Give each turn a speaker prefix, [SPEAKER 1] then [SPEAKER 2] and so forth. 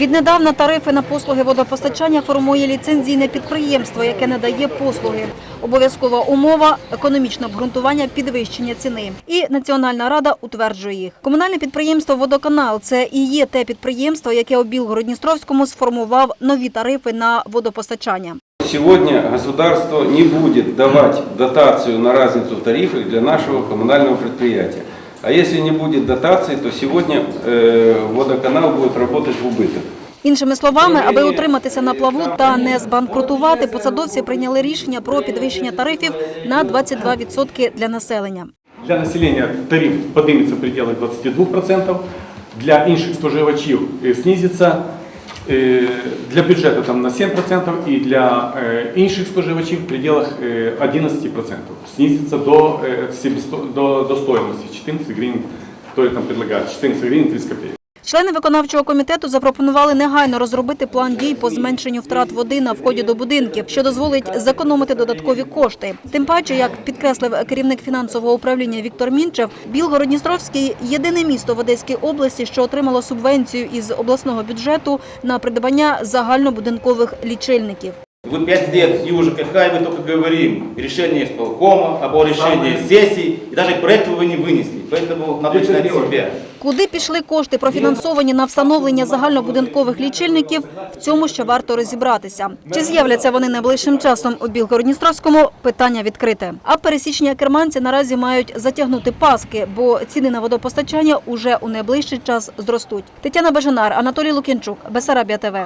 [SPEAKER 1] Віднедавна тарифи на послуги водопостачання формує ліцензійне підприємство, яке надає послуги. Обов'язкова умова економічне обґрунтування підвищення ціни. І Національна рада утверджує їх. Комунальне підприємство Водоканал це і є те підприємство, яке у Білгород-Дністровському сформував нові тарифи на водопостачання.
[SPEAKER 2] Сегодня государство не будет давать дотацию на разницу в тарифах для нашего коммунального предприятия. А если не будет дотации, то сегодня э, водоканал будет работать в убыток.
[SPEAKER 1] Іншими словами, аби утриматися на плаву та не збанкрутувати, посадовці прийняли рішення про підвищення тарифів на 22% для населення.
[SPEAKER 3] Для населення тариф підніметься в пределах 22%, для інших споживачів знизиться, е, для бюджету там на 7% і для е, інших споживачів в пределах е, 11%. Снизится до, е, до, до стоимости 14 гривен, то там предлагают, 14 гривен 30 копеек.
[SPEAKER 1] Члени виконавчого комітету запропонували негайно розробити план дій по зменшенню втрат води на вході до будинків, що дозволить зекономити додаткові кошти. Тим паче, як підкреслив керівник фінансового управління Віктор Мінчев, Білгород-Дністровський – єдине місто в Одеській області, що отримало субвенцію із обласного бюджету на придбання загальнобудинкових лічильників.
[SPEAKER 4] Вы пять лет и у ЖКХ, и вы только говорим решение исполкома, об решении сессий, и даже проект вы не вынесли. Поэтому надо начинать с себя.
[SPEAKER 1] Куди пішли кошти, профінансовані на встановлення загальнобудинкових лічильників, в цьому ще варто розібратися. Чи з'являться вони найближчим часом у Білгород-Дністровському – питання відкрите. А пересічні керманці наразі мають затягнути паски, бо ціни на водопостачання уже у найближчий час зростуть. Тетяна Бажанар, Анатолій Лукінчук, Бесарабія ТВ.